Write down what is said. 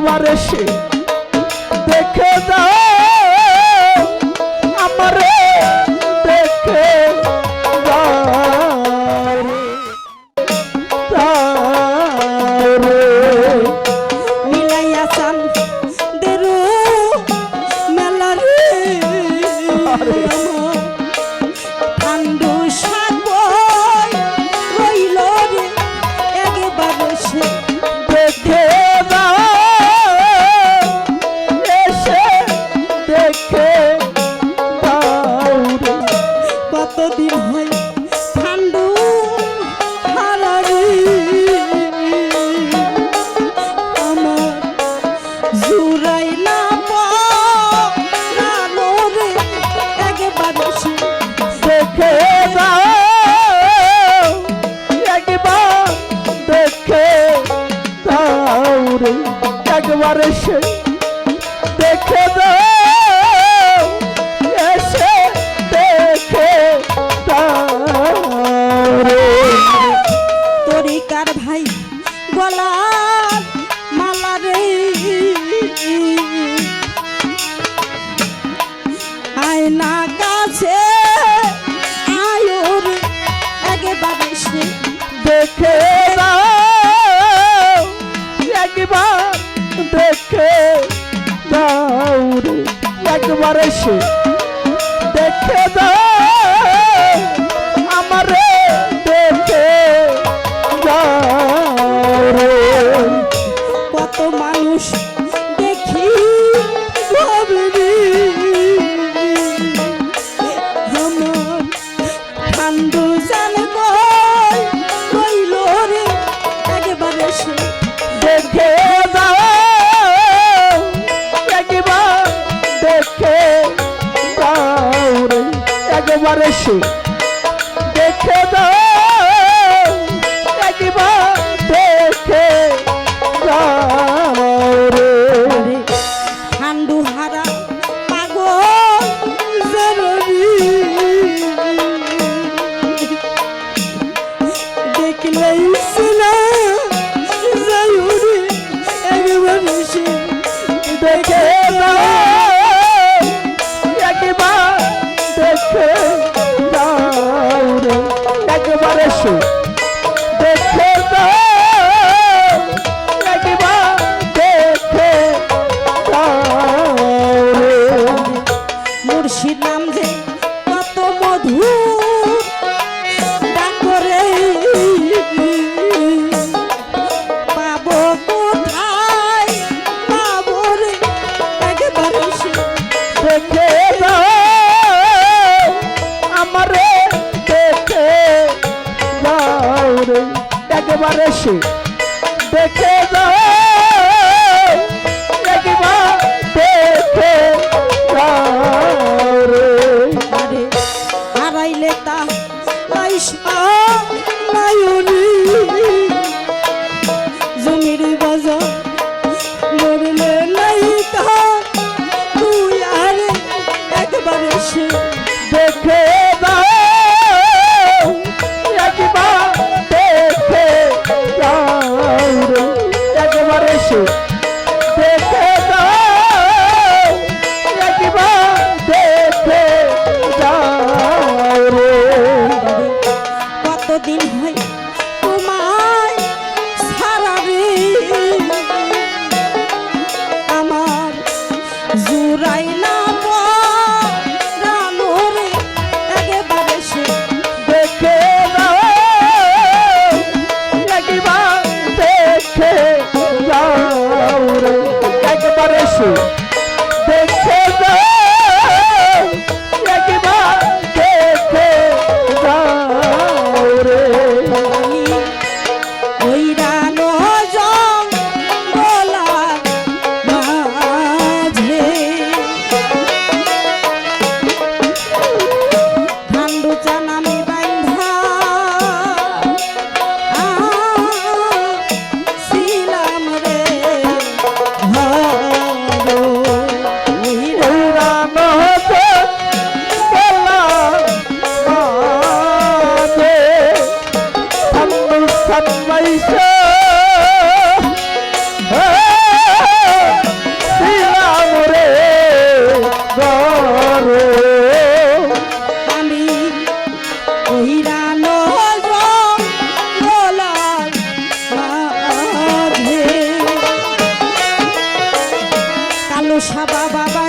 মারে সে দেখে যাও cara. Guareixu. agora. ভালোবাসি দেখে যায় Rodin সাবা বাবা